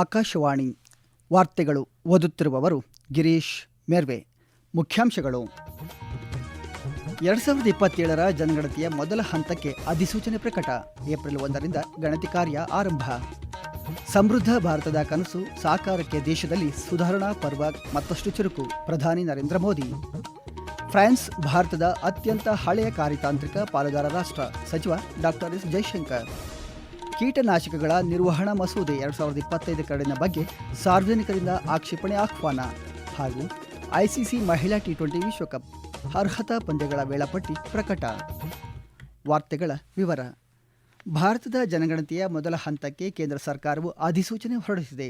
ಆಕಾಶವಾಣಿ ವಾರ್ತೆಗಳು ಓದುತ್ತಿರುವವರು ಗಿರೀಶ್ ಮೇರ್ವೆ. ಮುಖ್ಯಾಂಶಗಳು. ಎರಡು ಸಾವಿರದ ಇಪ್ಪತ್ತೇಳರ ಜನಗಣತಿಯ ಮೊದಲ ಹಂತಕ್ಕೆ ಅಧಿಸೂಚನೆ ಪ್ರಕಟ. ಏಪ್ರಿಲ್ ಒಂದರಿಂದ ಗಣತಿ ಕಾರ್ಯ ಆರಂಭ. ಸಮೃದ್ಧ ಭಾರತದ ಕನಸು ಸಾಕಾರಕ್ಕೆ ದೇಶದಲ್ಲಿ ಸುಧಾರಣಾ ಪರ್ವ ಮತ್ತಷ್ಟು ಚುರುಕು. ಪ್ರಧಾನಿ ನರೇಂದ್ರ ಮೋದಿ. ಫ್ರಾನ್ಸ್, ಭಾರತದ ಅತ್ಯಂತ ಹಳೆಯ ಕಾರ್ಯತಾಂತ್ರಿಕ ಪಾಲುದಾರ ರಾಷ್ಟ್ರ ಸಚಿವ ಡಾಕ್ಟರ್ ಎಸ್. ಜೈಶಂಕರ್. ಕೀಟನಾಶಕಗಳ ನಿರ್ವಹಣಾ ಮಸೂದೆ ಎರಡು ಸಾವಿರದ ಇಪ್ಪತ್ತೈದು ಕರಡಿನ ಬಗ್ಗೆ ಸಾರ್ವಜನಿಕರಿಂದ ಆಕ್ಷೇಪಣೆ ಆಹ್ವಾನ ಹಾಗೂ ಐಸಿಸಿ ಮಹಿಳಾ ಟಿ ಟ್ವೆಂಟಿ ವಿಶ್ವಕಪ್ ಅರ್ಹತಾ ಪಂದ್ಯಗಳ ವೇಳಾಪಟ್ಟಿ ಪ್ರಕಟ. ವಾರ್ತೆಗಳ ವಿವರ. ಭಾರತದ ಜನಗಣತಿಯ ಮೊದಲ ಹಂತಕ್ಕೆ ಕೇಂದ್ರ ಸರ್ಕಾರವು ಅಧಿಸೂಚನೆ ಹೊರಡಿಸಿದೆ.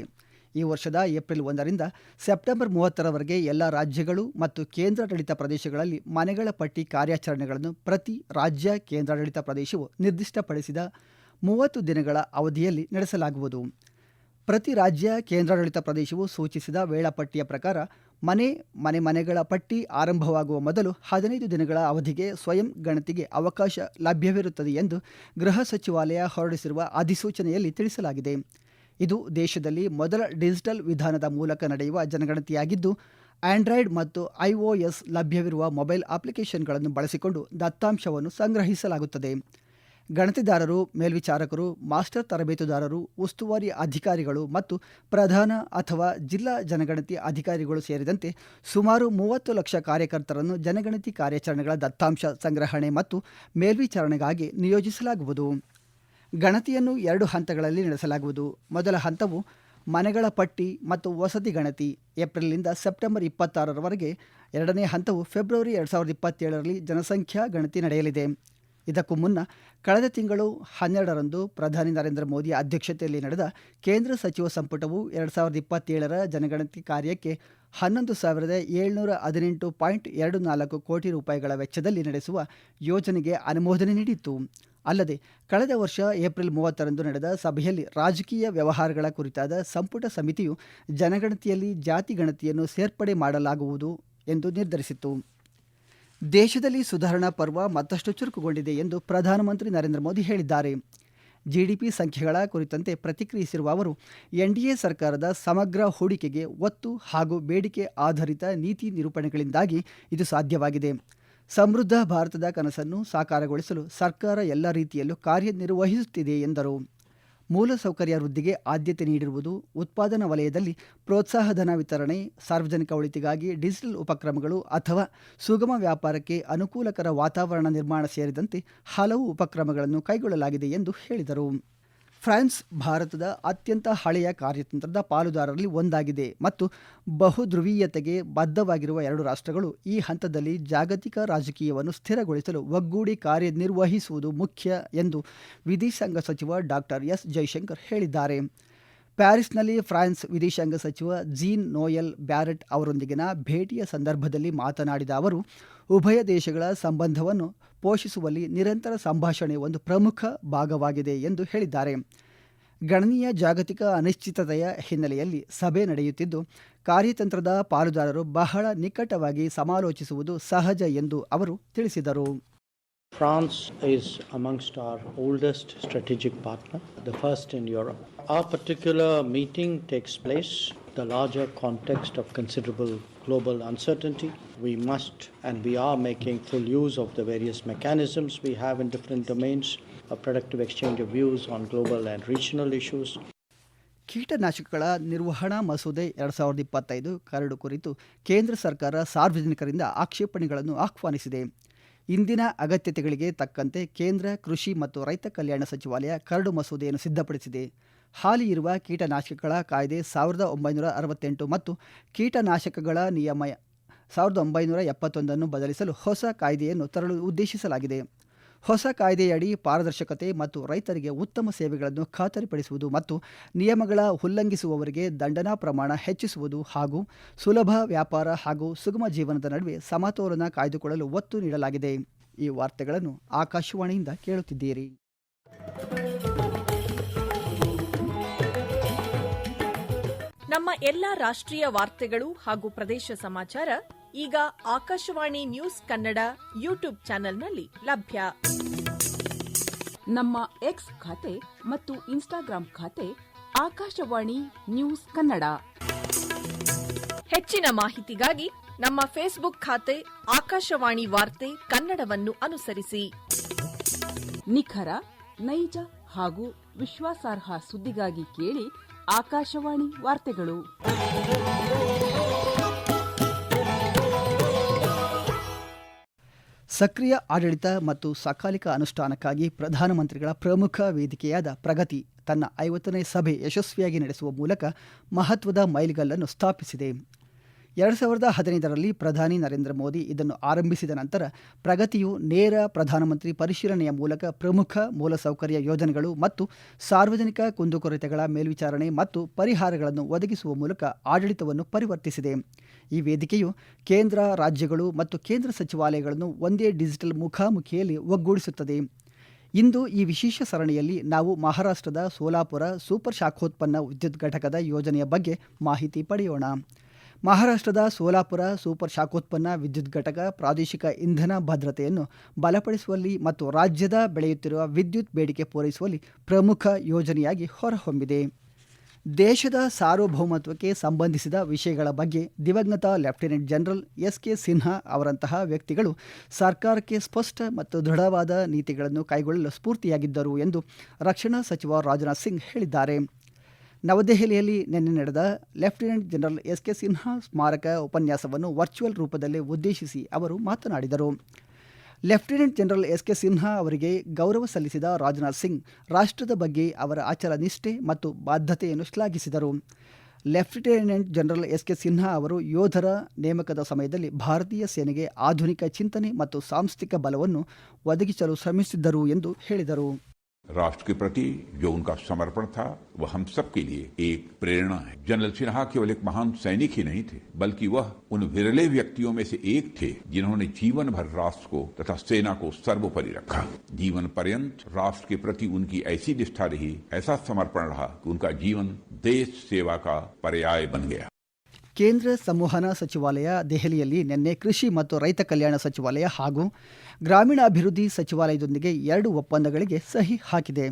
ಈ ವರ್ಷದ ಏಪ್ರಿಲ್ ಒಂದರಿಂದ ಸೆಪ್ಟೆಂಬರ್ ಮೂವತ್ತರವರೆಗೆ ಎಲ್ಲ ರಾಜ್ಯಗಳು ಮತ್ತು ಕೇಂದ್ರಾಡಳಿತ ಪ್ರದೇಶಗಳಲ್ಲಿ ಮನೆಗಳ ಪಟ್ಟಿ ಕಾರ್ಯಾಚರಣೆಗಳನ್ನು ಪ್ರತಿ ರಾಜ್ಯ ಕೇಂದ್ರಾಡಳಿತ ಪ್ರದೇಶವು ನಿರ್ದಿಷ್ಟಪಡಿಸಿದ ಮೂವತ್ತು ದಿನಗಳ ಅವಧಿಯಲ್ಲಿ ನಡೆಸಲಾಗುವುದು. ಪ್ರತಿ ರಾಜ್ಯ, ಕೇಂದ್ರಾಡಳಿತ ಪ್ರದೇಶವು ಸೂಚಿಸಿದ ವೇಳಾಪಟ್ಟಿಯ ಪ್ರಕಾರ ಮನೆ ಮನೆ ಮನೆಗಳ ಪಟ್ಟಿ ಆರಂಭವಾಗುವ ಮೊದಲು ಹದಿನೈದು ದಿನಗಳ ಅವಧಿಗೆ ಸ್ವಯಂ ಗಣತಿಗೆ ಅವಕಾಶ ಲಭ್ಯವಿರುತ್ತದೆ ಎಂದು ಗೃಹ ಸಚಿವಾಲಯ ಹೊರಡಿಸಿರುವ ಅಧಿಸೂಚನೆಯಲ್ಲಿ ತಿಳಿಸಲಾಗಿದೆ. ಇದು ದೇಶದಲ್ಲಿ ಮೊದಲ ಡಿಜಿಟಲ್ ವಿಧಾನದ ಮೂಲಕ ನಡೆಯುವ ಜನಗಣತಿಯಾಗಿದ್ದು, ಆಂಡ್ರಾಯ್ಡ್ ಮತ್ತು ಐಒಎಸ್ ಲಭ್ಯವಿರುವ ಮೊಬೈಲ್ ಅಪ್ಲಿಕೇಶನ್ಗಳನ್ನು ಬಳಸಿಕೊಂಡು ದತ್ತಾಂಶವನ್ನು ಸಂಗ್ರಹಿಸಲಾಗುತ್ತದೆ. ಗಣತಿದಾರರು, ಮೇಲ್ವಿಚಾರಕರು, ಮಾಸ್ಟರ್ ತರಬೇತುದಾರರು, ಉಸ್ತುವಾರಿ ಅಧಿಕಾರಿಗಳು ಮತ್ತು ಪ್ರಧಾನ ಅಥವಾ ಜಿಲ್ಲಾ ಜನಗಣತಿ ಅಧಿಕಾರಿಗಳು ಸೇರಿದಂತೆ ಸುಮಾರು ಮೂವತ್ತು ಲಕ್ಷ ಕಾರ್ಯಕರ್ತರನ್ನು ಜನಗಣತಿ ಕಾರ್ಯಾಚರಣೆಗಳ ದತ್ತಾಂಶ ಸಂಗ್ರಹಣೆ ಮತ್ತು ಮೇಲ್ವಿಚಾರಣೆಗಾಗಿ ನಿಯೋಜಿಸಲಾಗುವುದು. ಗಣತಿಯನ್ನು ಎರಡು ಹಂತಗಳಲ್ಲಿ ನಡೆಸಲಾಗುವುದು. ಮೊದಲ ಹಂತವು ಮನೆಗಳ ಪಟ್ಟಿ ಮತ್ತು ವಸತಿ ಗಣತಿ. ಏಪ್ರಿಲ್ನಿಂದ ಸೆಪ್ಟೆಂಬರ್ ಇಪ್ಪತ್ತಾರರವರೆಗೆ ಎರಡನೇ ಹಂತವು ಫೆಬ್ರವರಿ ಎರಡು ಸಾವಿರದ ಇಪ್ಪತ್ತೇಳರಲ್ಲಿ ಜನಸಂಖ್ಯಾ ಗಣತಿ ನಡೆಯಲಿದೆ. ಇದಕ್ಕೂ ಮುನ್ನ ಕಳೆದ ತಿಂಗಳು ಹನ್ನೆರಡರಂದು ಪ್ರಧಾನಿ ನರೇಂದ್ರ ಮೋದಿ ಅಧ್ಯಕ್ಷತೆಯಲ್ಲಿ ನಡೆದ ಕೇಂದ್ರ ಸಚಿವ ಸಂಪುಟವು ಎರಡು ಸಾವಿರದ ಇಪ್ಪತ್ತೇಳರ ಜನಗಣತಿ ಕಾರ್ಯಕ್ಕೆ ಹನ್ನೊಂದು ಸಾವಿರದ ಏಳ್ನೂರ ಹದಿನೆಂಟು ಪಾಯಿಂಟ್ ಎರಡು ನಾಲ್ಕು ಕೋಟಿ ರೂಪಾಯಿಗಳ ವೆಚ್ಚದಲ್ಲಿ ನಡೆಸುವ ಯೋಜನೆಗೆ ಅನುಮೋದನೆ ನೀಡಿತ್ತು. ಅಲ್ಲದೆ, ಕಳೆದ ವರ್ಷ ಏಪ್ರಿಲ್ ಮೂವತ್ತರಂದು ನಡೆದ ಸಭೆಯಲ್ಲಿ ರಾಜಕೀಯ ವ್ಯವಹಾರಗಳ ಕುರಿತಾದ ಸಂಪುಟ ಸಮಿತಿಯು ಜನಗಣತಿಯಲ್ಲಿ ಜಾತಿ ಗಣತಿಯನ್ನು ಸೇರ್ಪಡೆ ಮಾಡಲಾಗುವುದು ಎಂದು ನಿರ್ಧರಿಸಿತ್ತು. ದೇಶದಲ್ಲಿ ಸುಧಾರಣಾ ಪರ್ವ ಮತ್ತಷ್ಟು ಚುರುಕುಗೊಂಡಿದೆ ಎಂದು ಪ್ರಧಾನಮಂತ್ರಿ ನರೇಂದ್ರ ಮೋದಿ ಹೇಳಿದ್ದಾರೆ. ಜಿಡಿಪಿ ಸಂಖ್ಯೆಗಳ ಕುರಿತಂತೆ ಪ್ರತಿಕ್ರಿಯಿಸಿರುವ ಅವರು ಎನ್ಡಿಎ ಸರ್ಕಾರದ ಸಮಗ್ರ ಹೂಡಿಕೆಗೆ ಒತ್ತು ಹಾಗೂ ಬೇಡಿಕೆ ಆಧಾರಿತ ನೀತಿ ನಿರೂಪಣೆಗಳಿಂದಾಗಿ ಇದು ಸಾಧ್ಯವಾಗಿದೆ. ಸಮೃದ್ಧ ಭಾರತದ ಕನಸನ್ನು ಸಾಕಾರಗೊಳಿಸಲು ಸರ್ಕಾರ ಎಲ್ಲ ರೀತಿಯಲ್ಲೂ ಕಾರ್ಯನಿರ್ವಹಿಸುತ್ತಿದೆ ಎಂದರು. ಮೂಲಸೌಕರ್ಯ ವೃದ್ಧಿಗೆ ಆದ್ಯತೆ ನೀಡಿರುವುದು ಉತ್ಪಾದನಾ ವಲಯದಲ್ಲಿ ಪ್ರೋತ್ಸಾಹಧನ ವಿತರಣೆ, ಸಾರ್ವಜನಿಕ ಒಳಿತಿಗಾಗಿ ಡಿಜಿಟಲ್ ಉಪಕ್ರಮಗಳು ಅಥವಾ ಸುಗಮ ವ್ಯಾಪಾರಕ್ಕೆ ಅನುಕೂಲಕರ ವಾತಾವರಣ ನಿರ್ಮಾಣ ಸೇರಿದಂತೆ ಹಲವು ಉಪಕ್ರಮಗಳನ್ನು ಕೈಗೊಳ್ಳಲಾಗಿದೆ ಎಂದು ಹೇಳಿದರು. ಫ್ರಾನ್ಸ್ ಭಾರತದ ಅತ್ಯಂತ ಹಳೆಯ ಕಾರ್ಯತಂತ್ರದ ಪಾಲುದಾರರಲ್ಲಿ ಒಂದಾಗಿದೆ ಮತ್ತು ಬಹುಧ್ರುವೀಯತೆಗೆ ಬದ್ಧವಾಗಿರುವ ಎರಡು ರಾಷ್ಟ್ರಗಳು ಈ ಹಂತದಲ್ಲಿ ಜಾಗತಿಕ ರಾಜಕೀಯವನ್ನು ಸ್ಥಿರಗೊಳಿಸಲು ಒಗ್ಗೂಡಿ ಕಾರ್ಯನಿರ್ವಹಿಸುವುದು ಮುಖ್ಯ ಎಂದು ವಿದೇಶಾಂಗ ಸಚಿವ ಡಾಕ್ಟರ್ ಎಸ್ ಜೈಶಂಕರ್ ಹೇಳಿದ್ದಾರೆ. ಪ್ಯಾರಿಸ್ನಲ್ಲಿ ಫ್ರಾನ್ಸ್ ವಿದೇಶಾಂಗ ಸಚಿವ ಜೀನ್ ನೋಯಲ್ ಬ್ಯಾರೆಟ್ ಅವರೊಂದಿಗಿನ ಭೇಟಿಯ ಸಂದರ್ಭದಲ್ಲಿ ಮಾತನಾಡಿದ ಅವರು, ಉಭಯ ದೇಶಗಳ ಸಂಬಂಧವನ್ನು ಪೋಷಿಸುವಲ್ಲಿ ನಿರಂತರ ಸಂಭಾಷಣೆ ಒಂದು ಪ್ರಮುಖ ಭಾಗವಾಗಿದೆ ಎಂದು ಹೇಳಿದ್ದಾರೆ. ಗಣನೀಯ ಜಾಗತಿಕ ಅನಿಶ್ಚಿತತೆಯ ಹಿನ್ನೆಲೆಯಲ್ಲಿ ಸಭೆ ನಡೆಯುತ್ತಿದ್ದು, ಕಾರ್ಯತಂತ್ರದ ಪಾಲುದಾರರು ಬಹಳ ನಿಕಟವಾಗಿ ಸಮಾಲೋಚಿಸುವುದು ಸಹಜ ಎಂದು ಅವರು ತಿಳಿಸಿದರು. France is amongst our oldest strategic partner, the first in Europe. Our particular meeting takes place the larger context of considerable global uncertainty. We must and we are making full use of the various mechanisms we have in different domains, a productive exchange of views on global and regional issues. ಕೀಟನಾಶಕಗಳ ನಿರ್ವಹಣಾ ಮಸೂದೆ ಎರಡು ಸಾವಿರದ ಇಪ್ಪತ್ತೈದು curd ಕುರಿತು ಕೇಂದ್ರ ಸರ್ಕಾರ ಸಾರ್ವಜನಿಕರಿಂದ ಆಕ್ಷೇಪಣೆಗಳನ್ನು ಆಹ್ವಾನಿಸಿದೆ ಇಂದಿನ ಅಗತ್ಯತೆಗಳಿಗೆ ತಕ್ಕಂತೆ ಕೇಂದ್ರ, ಕೃಷಿ ಮತ್ತು ರೈತ ಕಲ್ಯಾಣ ಸಚಿವಾಲಯ ಕರಡು ಮಸೂದೆಯನ್ನು ಸಿದ್ಧಪಡಿಸಿದೆ. ಹಾಲಿ ಇರುವ ಕೀಟನಾಶಕಗಳ ಕಾಯ್ದೆ ಸಾವಿರದ ಒಂಬೈನೂರ ಅರವತ್ತೆಂಟು ಮತ್ತು ಕೀಟನಾಶಕಗಳ ನಿಯಮ, ಸಾವಿರದ ಒಂಬೈನೂರ ಎಪ್ಪತ್ತೊಂದನ್ನು ಬದಲಿಸಲು ಹೊಸ ಕಾಯ್ದೆಯನ್ನು ತರಲು ಉದ್ದೇಶಿಸಲಾಗಿದೆ. ಹೊಸ ಕಾಯ್ದೆಯಡಿ ಪಾರದರ್ಶಕತೆ ಮತ್ತು ರೈತರಿಗೆ ಉತ್ತಮ ಸೇವೆಗಳನ್ನು ಖಾತರಿಪಡಿಸುವುದು ಮತ್ತು ನಿಯಮಗಳ ಉಲ್ಲಂಘಿಸುವವರಿಗೆ ದಂಡನಾ ಪ್ರಮಾಣ ಹೆಚ್ಚಿಸುವುದು ಹಾಗೂ ಸುಲಭ ವ್ಯಾಪಾರ ಹಾಗೂ ಸುಗಮ ಜೀವನದ ನಡುವೆ ಸಮತೋಲನ ಕಾಯ್ದುಕೊಳ್ಳಲು ಒತ್ತು ನೀಡಲಾಗಿದೆ. ಈ ವಾರ್ತೆಗಳನ್ನು ಆಕಾಶವಾಣಿಯಿಂದ ಕೇಳುತ್ತಿದ್ದೀರಿ. ನಮ್ಮ ಎಲ್ಲಾ ರಾಷ್ಟ್ರೀಯ ವಾರ್ತೆಗಳು ಹಾಗೂ ಪ್ರದೇಶ ಸಮಾಚಾರ ಈಗ ಆಕಾಶವಾಣಿ ನ್ಯೂಸ್ ಕನ್ನಡ ಯೂಟ್ಯೂಬ್ ಚಾನೆಲ್ನಲ್ಲಿ ಲಭ್ಯ. ನಮ್ಮ ಎಕ್ಸ್ ಖಾತೆ ಮತ್ತು ಇನ್ಸ್ಟಾಗ್ರಾಂ ಖಾತೆ ಆಕಾಶವಾಣಿ ನ್ಯೂಸ್ ಕನ್ನಡ. ಹೆಚ್ಚಿನ ಮಾಹಿತಿಗಾಗಿ ನಮ್ಮ ಫೇಸ್ಬುಕ್ ಖಾತೆ ಆಕಾಶವಾಣಿ ವಾರ್ತೆ ಕನ್ನಡವನ್ನು ಅನುಸರಿಸಿ. ನಿಖರ ನೈಜ ಹಾಗೂ ವಿಶ್ವಾಸಾರ್ಹ ಸುದ್ದಿಗಾಗಿ ಕೇಳಿ ಆಕಾಶವಾಣಿ ವಾರ್ತೆಗಳು. ಸಕ್ರಿಯ ಆಡಳಿತ ಮತ್ತು ಸಕಾಲಿಕ ಅನುಷ್ಠಾನಕ್ಕಾಗಿ ಪ್ರಧಾನಮಂತ್ರಿಗಳ ಪ್ರಮುಖ ವೇದಿಕೆಯಾದ ಪ್ರಗತಿ ತನ್ನ ಐವತ್ತನೇ ಸಭೆ ಯಶಸ್ವಿಯಾಗಿ ನಡೆಸುವ ಮೂಲಕ ಮಹತ್ವದ ಮೈಲಿಗಲ್ಲನ್ನು ಸ್ಥಾಪಿಸಿದೆ. ಎರಡು ಸಾವಿರದ ಹದಿನೈದರಲ್ಲಿ ಪ್ರಧಾನಿ ನರೇಂದ್ರ ಮೋದಿ ಇದನ್ನು ಆರಂಭಿಸಿದ ನಂತರ ಪ್ರಗತಿಯು ನೇರ ಪ್ರಧಾನಮಂತ್ರಿ ಪರಿಶೀಲನೆಯ ಮೂಲಕ ಪ್ರಮುಖ ಮೂಲಸೌಕರ್ಯ ಯೋಜನೆಗಳು ಮತ್ತು ಸಾರ್ವಜನಿಕ ಕುಂದುಕೊರತೆಗಳ ಮೇಲ್ವಿಚಾರಣೆ ಮತ್ತು ಪರಿಹಾರಗಳನ್ನು ಒದಗಿಸುವ ಮೂಲಕ ಆಡಳಿತವನ್ನು ಪರಿವರ್ತಿಸಿದೆ. ಈ ವೇದಿಕೆಯು ಕೇಂದ್ರ, ರಾಜ್ಯಗಳು ಮತ್ತು ಕೇಂದ್ರ ಸಚಿವಾಲಯಗಳನ್ನು ಒಂದೇ ಡಿಜಿಟಲ್ ಮುಖಾಮುಖಿಯಲ್ಲಿ ಒಗ್ಗೂಡಿಸುತ್ತದೆ. ಇಂದು ಈ ವಿಶೇಷ ಸರಣಿಯಲ್ಲಿ ನಾವು ಮಹಾರಾಷ್ಟ್ರದ ಸೋಲಾಪುರ ಸೂಪರ್ ಶಾಖೋತ್ಪನ್ನ ವಿದ್ಯುತ್ ಘಟಕದ ಯೋಜನೆಯ ಬಗ್ಗೆ ಮಾಹಿತಿ ಪಡೆಯೋಣ. ಮಹಾರಾಷ್ಟ್ರದ ಸೋಲಾಪುರ ಸೂಪರ್ ಶಾಖೋತ್ಪನ್ನ ವಿದ್ಯುತ್ ಘಟಕ ಪ್ರಾದೇಶಿಕ ಇಂಧನ ಭದ್ರತೆಯನ್ನು ಬಲಪಡಿಸುವಲ್ಲಿ ಮತ್ತು ರಾಜ್ಯದ ಬೆಳೆಯುತ್ತಿರುವ ವಿದ್ಯುತ್ ಬೇಡಿಕೆ ಪೂರೈಸುವಲ್ಲಿ ಪ್ರಮುಖ ಯೋಜನೆಯಾಗಿ ಹೊರಹೊಮ್ಮಿದೆ. ದೇಶದ ಸಾರ್ವಭೌಮತ್ವಕ್ಕೆ ಸಂಬಂಧಿಸಿದ ವಿಷಯಗಳ ಬಗ್ಗೆ ದಿವಂಗತ lieutenant general S K Sinha ಅವರಂತಹ ವ್ಯಕ್ತಿಗಳು ಸರ್ಕಾರಕ್ಕೆ ಸ್ಪಷ್ಟ ಮತ್ತು ದೃಢವಾದ ನೀತಿಗಳನ್ನು ಕೈಗೊಳ್ಳಲು ಸ್ಫೂರ್ತಿಯಾಗಿದ್ದರು ಎಂದು ರಕ್ಷಣಾ ಸಚಿವ ರಾಜನಾಥ್ ಸಿಂಗ್ ಹೇಳಿದ್ದಾರೆ. ನವದೆಹಲಿಯಲ್ಲಿ ನಿನ್ನೆ ನಡೆದ lieutenant general S K Sinha ಸ್ಮಾರಕ ಉಪನ್ಯಾಸವನ್ನು ವರ್ಚುವಲ್ ರೂಪದಲ್ಲಿ ಉದ್ದೇಶಿಸಿ ಅವರು ಮಾತನಾಡಿದರು. Lieutenant general S K Sinha ಅವರಿಗೆ ಗೌರವ ಸಲ್ಲಿಸಿದ ರಾಜನಾಥ್ ಸಿಂಗ್ ರಾಷ್ಟ್ರದ ಬಗ್ಗೆ ಅವರ ಆಚರ ನಿಷ್ಠೆ ಮತ್ತು ಬಾಧ್ಯತೆಯನ್ನು ಶ್ಲಾಘಿಸಿದರು. Lieutenant general S K Sinha ಅವರು ಯೋಧರ ನೇಮಕದ ಸಮಯದಲ್ಲಿ ಭಾರತೀಯ ಸೇನೆಗೆ ಆಧುನಿಕ ಚಿಂತನೆ ಮತ್ತು ಸಾಂಸ್ಥಿಕ ಬಲವನ್ನು ಒದಗಿಸಲು ಶ್ರಮಿಸಿದ್ದರು ಎಂದು ಹೇಳಿದರು. राष्ट्र के प्रति जो उनका समर्पण था, वह हम सब के लिए एक प्रेरणा है। जनरल सिन्हा केवल एक महान सैनिक ही नहीं थे, बल्कि वह उन विरले व्यक्तियों में से एक थे, जिन्होंने जीवन भर राष्ट्र को तथा सेना को सर्वोपरि रखा। जीवन पर्यंत राष्ट्र के प्रति उनकी ऐसी निष्ठा रही, ऐसा समर्पण रहा कि उनका जीवन देश सेवा का पर्याय बन गया। ಕೇಂದ್ರ ಸಂವಹನ ಸಚಿವಾಲಯ ದೆಹಲಿಯಲ್ಲಿ ನಿನ್ನೆ ಕೃಷಿ ಮತ್ತು ರೈತ ಕಲ್ಯಾಣ ಸಚಿವಾಲಯ ಹಾಗೂ ಗ್ರಾಮೀಣಾಭಿವೃದ್ಧಿ ಸಚಿವಾಲಯದೊಂದಿಗೆ ಎರಡು ಒಪ್ಪಂದಗಳಿಗೆ ಸಹಿ ಹಾಕಿದೆ.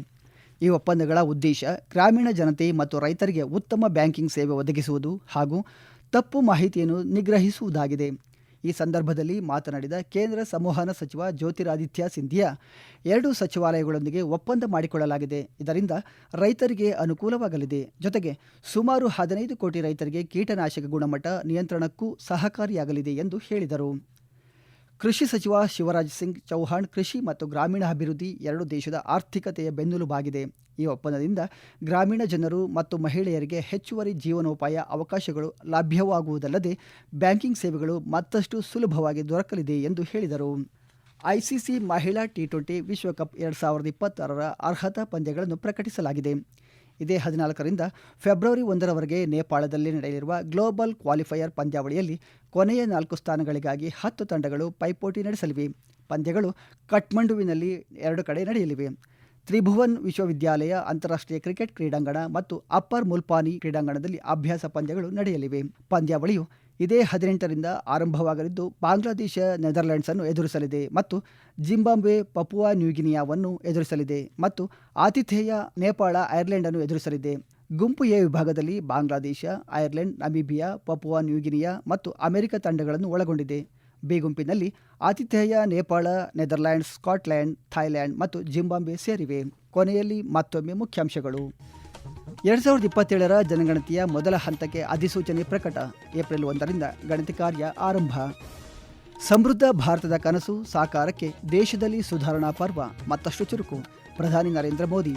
ಈ ಒಪ್ಪಂದಗಳ ಉದ್ದೇಶ ಗ್ರಾಮೀಣ ಜನತೆ ಮತ್ತು ರೈತರಿಗೆ ಉತ್ತಮ ಬ್ಯಾಂಕಿಂಗ್ ಸೇವೆ ಒದಗಿಸುವುದು ಹಾಗೂ ತಪ್ಪು ಮಾಹಿತಿಯನ್ನು ನಿಗ್ರಹಿಸುವುದಾಗಿದೆ. ಈ ಸಂದರ್ಭದಲ್ಲಿ ಮಾತನಾಡಿದ ಕೇಂದ್ರ ಸಂವಹನ ಸಚಿವ ಜ್ಯೋತಿರಾದಿತ್ಯ ಸಿಂಧಿಯಾ, ಎರಡು ಸಚಿವಾಲಯಗಳೊಂದಿಗೆ ಒಪ್ಪಂದ ಮಾಡಿಕೊಳ್ಳಲಾಗಿದೆ. ಇದರಿಂದ ರೈತರಿಗೆ ಅನುಕೂಲವಾಗಲಿದೆ. ಜೊತೆಗೆ ಸುಮಾರು ಹದಿನೈದು ಕೋಟಿ ರೈತರಿಗೆ ಕೀಟನಾಶಕ ಗುಣಮಟ್ಟ ನಿಯಂತ್ರಣಕ್ಕೂ ಸಹಕಾರಿಯಾಗಲಿದೆ ಎಂದು ಹೇಳಿದರು. ಕೃಷಿ ಸಚಿವ ಶಿವರಾಜ್ ಸಿಂಗ್ ಚೌಹಾಣ್ ಕೃಷಿ ಮತ್ತು ಗ್ರಾಮೀಣಾಭಿವೃದ್ಧಿ ಎರಡು ದೇಶದ ಆರ್ಥಿಕತೆಯ ಬೆನ್ನೆಲುಬಾಗಿದೆ. ಈ ಒಪ್ಪಂದದಿಂದ ಗ್ರಾಮೀಣ ಜನರು ಮತ್ತು ಮಹಿಳೆಯರಿಗೆ ಹೆಚ್ಚುವರಿ ಜೀವನೋಪಾಯ ಅವಕಾಶಗಳು ಲಭ್ಯವಾಗುವುದಲ್ಲದೆ ಬ್ಯಾಂಕಿಂಗ್ ಸೇವೆಗಳು ಮತ್ತಷ್ಟು ಸುಲಭವಾಗಿ ದೊರಕಲಿದೆ ಎಂದು ಹೇಳಿದರು. ಐಸಿಸಿ ಮಹಿಳಾ ಟಿ ಟ್ವೆಂಟಿ ವಿಶ್ವಕಪ್ ಎರಡು ಸಾವಿರದ ಇಪ್ಪತ್ತಾರರ ಅರ್ಹತಾ ಪಂದ್ಯಗಳನ್ನು ಪ್ರಕಟಿಸಲಾಗಿದೆ. ಇದೇ ಹದಿನಾಲ್ಕರಿಂದ ಫೆಬ್ರವರಿ ಒಂದರವರೆಗೆ ನೇಪಾಳದಲ್ಲಿ ನಡೆಯಲಿರುವ ಗ್ಲೋಬಲ್ ಕ್ವಾಲಿಫೈಯರ್ ಪಂದ್ಯಾವಳಿಯಲ್ಲಿ ಕೊನೆಯ ನಾಲ್ಕು ಸ್ಥಾನಗಳಿಗಾಗಿ ಹತ್ತು ತಂಡಗಳು ಪೈಪೋಟಿ ನಡೆಸಲಿವೆ. ಪಂದ್ಯಗಳು ಕಠ್ಮಂಡುವಿನಲ್ಲಿ ಎರಡು ಕಡೆ ನಡೆಯಲಿವೆ. ತ್ರಿಭುವನ್ ವಿಶ್ವವಿದ್ಯಾಲಯ, ಅಂತಾರಾಷ್ಟ್ರೀಯ ಕ್ರಿಕೆಟ್ ಕ್ರೀಡಾಂಗಣ ಮತ್ತು ಅಪ್ಪರ್ ಮುಲ್ಪಾನಿ ಕ್ರೀಡಾಂಗಣದಲ್ಲಿ ಅಭ್ಯಾಸ ಪಂದ್ಯಗಳು ನಡೆಯಲಿವೆ. ಪಂದ್ಯಾವಳಿಯು ಇದೇ ಹದಿನೆಂಟರಿಂದ ಆರಂಭವಾಗಲಿದ್ದು ಬಾಂಗ್ಲಾದೇಶ ನೆದರ್ಲೆಂಡ್ಸ್ ಅನ್ನು ಎದುರಿಸಲಿದೆ ಮತ್ತು ಜಿಂಬಾಬ್ವೆ, ಪಪುವಾ, ನ್ಯೂಗಿನಿಯಾವನ್ನು ಎದುರಿಸಲಿದೆ ಮತ್ತು ಆತಿಥೇಯ ನೇಪಾಳ ಐರ್ಲೆಂಡ್ ಅನ್ನು ಎದುರಿಸಲಿದೆ. ಗುಂಪು ಎ ವಿಭಾಗದಲ್ಲಿ Bangladesh, Ireland, Namibia, Papua, New Guinea ಮತ್ತು ಅಮೆರಿಕ ತಂಡಗಳನ್ನು ಒಳಗೊಂಡಿದೆ. ಬಿ ಗುಂಪಿನಲ್ಲಿ ಆತಿಥೇಯ ನೇಪಾಳ ನೆದರ್ಲ್ಯಾಂಡ್ಸ್ ಸ್ಕಾಟ್ಲ್ಯಾಂಡ್ ಥಾಯ್ಲ್ಯಾಂಡ್ ಮತ್ತು ಜಿಂಬಾಬ್ವೆ ಸೇರಿವೆ. ಕೊನೆಯಲ್ಲಿ ಮತ್ತೊಮ್ಮೆ ಮುಖ್ಯಾಂಶಗಳು. ಎರಡು ಸಾವಿರದ ಇಪ್ಪತ್ತೇಳರ ಜನಗಣತಿಯ ಮೊದಲ ಹಂತಕ್ಕೆ ಅಧಿಸೂಚನೆ ಪ್ರಕಟ. ಏಪ್ರಿಲ್ ಒಂದರಿಂದ ಗಣತಿ ಕಾರ್ಯ ಆರಂಭ. ಸಮೃದ್ಧ ಭಾರತದ ಕನಸು ಸಾಕಾರಕ್ಕೆ ದೇಶದಲ್ಲಿ ಸುಧಾರಣಾ ಪರ್ವ ಮತ್ತಷ್ಟು ಚುರುಕು. ಪ್ರಧಾನಿ ನರೇಂದ್ರ ಮೋದಿ.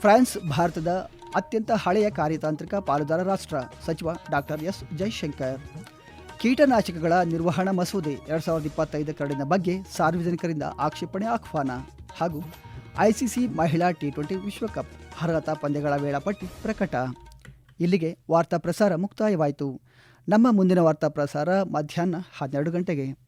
ಫ್ರಾನ್ಸ್, ಭಾರತದ ಅತ್ಯಂತ ಹಳೆಯ ಕಾರ್ಯತಾಂತ್ರಿಕ ಪಾಲುದಾರ ರಾಷ್ಟ್ರ ಸಚಿವ ಡಾಕ್ಟರ್ ಎಸ್ ಜೈಶಂಕರ್. ಕೀಟನಾಶಕಗಳ ನಿರ್ವಹಣಾ ಮಸೂದೆ ಎರಡು ಸಾವಿರದ ಇಪ್ಪತ್ತೈದು ಕರಡಿನ ಬಗ್ಗೆ ಸಾರ್ವಜನಿಕರಿಂದ ಆಕ್ಷೇಪಣೆ, ಆಹ್ವಾನ ಹಾಗೂ ಐಸಿಸಿ ಮಹಿಳಾ ಟಿ ಟ್ವೆಂಟಿ ವಿಶ್ವಕಪ್. ಅರ್ಹತಾ ಪಂದ್ಯಗಳ ವೇಳಾಪಟ್ಟಿ ಪ್ರಕಟ. ಇಲ್ಲಿಗೆ ವಾರ್ತಾ ಪ್ರಸಾರ ಮುಕ್ತಾಯವಾಯಿತು. ನಮ್ಮ ಮುಂದಿನ ವಾರ್ತಾ ಪ್ರಸಾರ ಮಧ್ಯಾಹ್ನ ಹನ್ನೆರಡು ಗಂಟೆಗೆ.